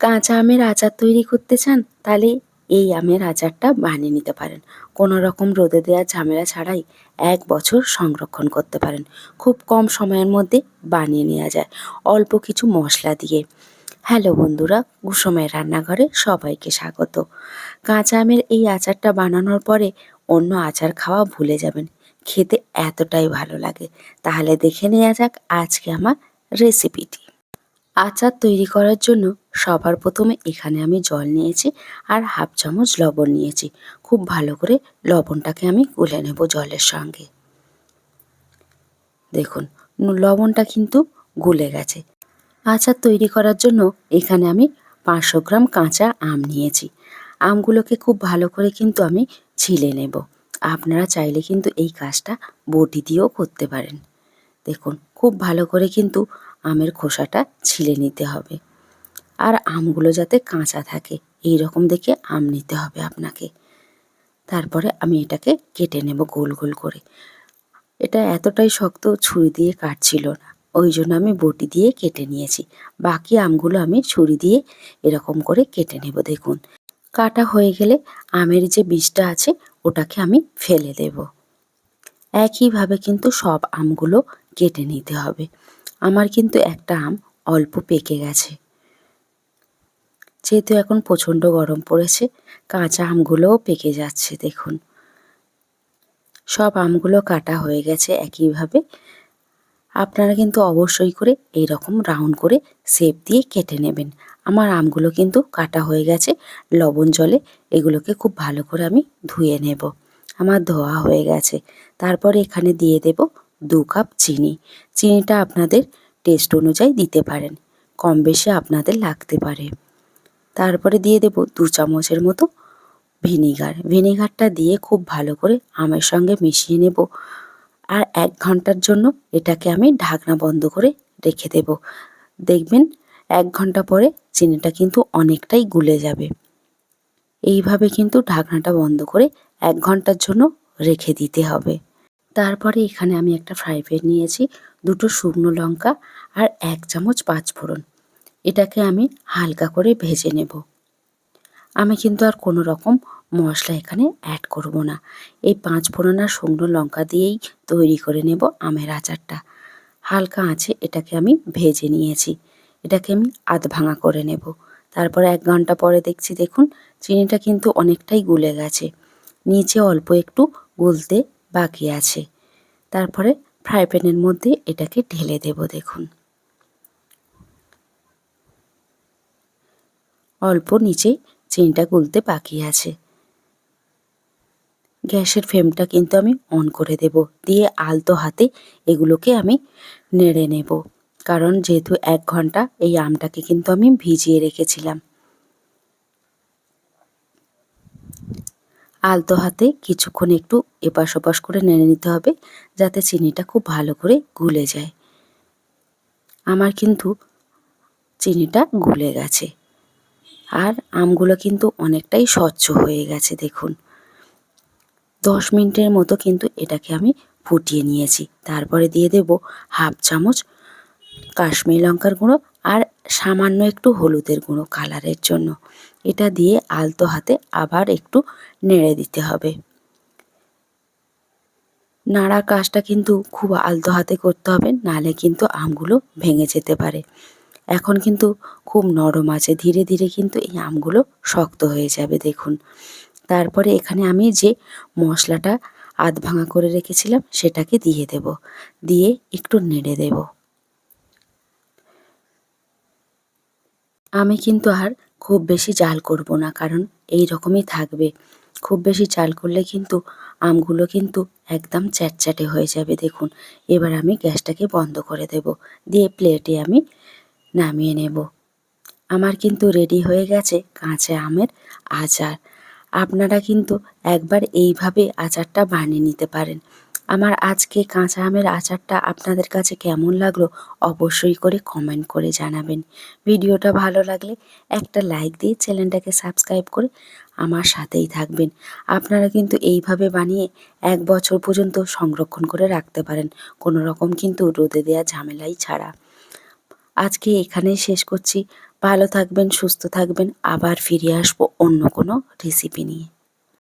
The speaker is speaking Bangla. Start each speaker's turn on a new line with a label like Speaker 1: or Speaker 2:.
Speaker 1: কাঁচা আমের আচার তৈরি করতে চান, তাহলে এই আমের আচারটা বানিয়ে নিতে পারেন। কোনো রকম রোদে দেওয়ার ঝামেলা ছাড়াই এক বছর সংরক্ষণ করতে পারেন। খুব কম সময়ের মধ্যে বানিয়ে নেওয়া যায়। অল্প কিছু মশলা দিয়ে। হ্যালো বন্ধুরা, কুসুমের রান্নাঘরে সবাইকে স্বাগত। কাঁচা আমের এই আচারটা বানানোর পরে অন্য আচার খাওয়া ভুলে যাবেন। খেতে এতটাই ভালো লাগে। তাহলে দেখে নেওয়া যাক আজকে আমার রেসিপিটি। আচার তৈরি করার জন্য সবার প্রথমে এখানে আমি জল নিয়েছি আর হাফ চামচ লবণ নিয়েছি। খুব ভালো করে লবণটাকে আমি গুলে নেব জলের সঙ্গে। দেখুন লবণটা কিন্তু গুলে গেছে। আচার তৈরি করার জন্য এখানে আমি পাঁচশো গ্রাম কাঁচা আম নিয়েছি। আমগুলোকে খুব ভালো করে কিন্তু আমি ছিলে নেব। আপনারা চাইলে কিন্তু এই কাজটা বটি দিয়েও করতে পারেন। দেখুন, খুব ভালো করে কিন্তু আমের খোসাটা ছিলে নিতে হবে। আর আমগুলো যাতে কাঁচা থাকে এই রকম দেখে আম নিতে হবে আপনাকে। তারপরে আমি এটাকে কেটে নেব গোল গোল করে। এটা এতটাই শক্ত ছুরি দিয়ে কাটছিল না, ওই জন্য আমি বটি দিয়ে কেটে নিয়েছি। বাকি আমগুলো আমি ছুরি দিয়ে এরকম করে কেটে নেব, দেখুন। কাটা হয়ে গেলে আমের যে বীজটা আছে, ওটাকে আমি ফেলে দেব। একইভাবে কিন্তু সব আমগুলো কেটে নিতে হবে। আমার কিন্তু একটা আম অল্প পেকে গেছে। যেহেতু এখন প্রচণ্ড গরম পড়েছে, কাঁচা আমগুলোও পেকে যাচ্ছে, দেখুন। সব আমগুলো কাটা হয়ে গেছে একইভাবে। আপনারা কিন্তু অবশ্যই করে এই রকম রাউন্ড করে সেপ দিয়ে কেটে নেবেন। আমার আমগুলো কিন্তু কাটা হয়ে গেছে, লবণ জলে এগুলোকে খুব ভালো করে আমি ধুয়ে নেব। আমার ধোয়া হয়ে গেছে। তারপরে এখানে দিয়ে দেব দু কাপ চিনি। চিনিটা আপনাদের টেস্ট অনুযায়ী দিতে পারেন, কম বেশি আপনাদের লাগতে পারে। তারপরে দিয়ে দেব দু চামচের মতো ভিনিগার। ভিনিগারটা দিয়ে খুব ভালো করে আমের সঙ্গে মিশিয়ে নেব। আর এক ঘণ্টার জন্য এটাকে আমি ঢাকনা বন্ধ করে রেখে দেব। দেখবেন এক ঘণ্টা পরে চিনিটা কিন্তু অনেকটাই গুলে যাবে। এইভাবে কিন্তু ঢাকনাটা বন্ধ করে এক ঘণ্টার জন্য রেখে দিতে হবে। তারপরে এখানে আমি একটা ফ্রাই প্যান নিয়েছি, দুটো শুকনো লঙ্কা আর এক চামচ পাঁচফোড়ন। এটাকে আমি হালকা করে ভেজে নেব। আমি কিন্তু আর কোনো রকম মশলা এখানে অ্যাড করব না। এই পাঁচ ফোড়ন শুকনো লঙ্কা দিয়েই তৈরি করে নেব আমের আচারটা। হালকা আছে এটাকে আমি ভেজে নিয়েছি। এটাকে আমি আধ ভাঙা করে নেব। তারপর এক ঘণ্টা পরে দেখছি দেখুন, চিনিটা কিন্তু অনেকটাই গুলে গেছে। নিচে অল্প একটু গুলতে বাকি আছে। তারপরে ফ্রাই প্যানের মধ্যে এটাকে ঢেলে দেব দেখুন। অল্প নিচে চিনিটা গুলতে বাকি আছে। গ্যাসের ফ্লেমটা কিন্তু আমি অন করে দেব। দিয়ে আলতো হাতে এগুলোকে আমি নেড়ে নেব। কারণ যেহেতু এক ঘণ্টা এই আমটাকে কিন্তু আমি ভিজিয়ে রেখেছিলাম। আলতো হাতে কিছুক্ষণ একটু এপাশ ওপাশ করে নেড়ে নিতে হবে, যাতে চিনিটা খুব ভালো করে গুলে যায়। আমার কিন্তু চিনিটা গুলে গেছে। আর আমগুলো কিন্তু অনেকটাই স্বচ্ছ হয়ে গেছে, দেখুন। দশ মিনিটের মতো কিন্তু এটাকে আমি ফুটিয়ে নিয়েছি। তারপরে দিয়ে দেব হাফ চামচ কাশ্মীর লঙ্কার গুঁড়ো আর সামান্য একটু হলুদের গুঁড়ো কালারের জন্য। এটা দিয়ে আলতো হাতে আবার একটু নেড়ে দিতে হবে। নাড়া কাজটা কিন্তু খুব আলতো হাতে করতে হবে, নালে কিন্তু আমগুলো ভেঙে যেতে পারে। এখন কিন্তু খুব নরম আছে। ধীরে ধীরে কিন্তু এই আমগুলো শক্ত হয়ে যাবে, দেখুন। তারপরে এখানে আমি যে মশলাটা আধ ভাঙা করে রেখেছিলাম, সেটাকে দিয়ে দেব। দিয়ে একটু নেড়ে দেব। আমি কিন্তু আর খুব বেশি জাল করব না, কারণ এই রকমই থাকবে। খুব বেশি চাল করলে কিন্তু আমগুলো কিন্তু একদম চ্যাটচ্যাটে হয়ে যাবে, দেখুন। এবার আমি গ্যাসটাকে বন্ধ করে দেব। দিয়ে প্লেটে আমি নামিয়ে নেব। আমার কিন্তু রেডি হয়ে গেছে কাঁচা আমের আচার। আপনারা কিন্তু একবার এইভাবে আচারটা বানিয়ে নিতে পারেন। আমার আজকে কাঁচা আমের আচারটা আপনাদের কাছে কেমন লাগল অবশ্যই করে কমেন্ট করে জানাবেন। ভিডিওটা ভালো লাগলে একটা লাইক দিয়ে চ্যানেলটাকে সাবস্ক্রাইব করে আমার সাথেই থাকবেন। আপনারা কিন্তু এইভাবে বানিয়ে এক বছর পর্যন্ত সংরক্ষণ করে রাখতে পারেন। কোনো রকম কিন্তু রোদে দেওয়া ঝামেলাই ছাড়া। আজকে এখানেই শেষ করছি। ভালো থাকবেন, সুস্থ থাকবেন। আবার ফিরে আসব অন্য কোনো রেসিপি নিয়ে।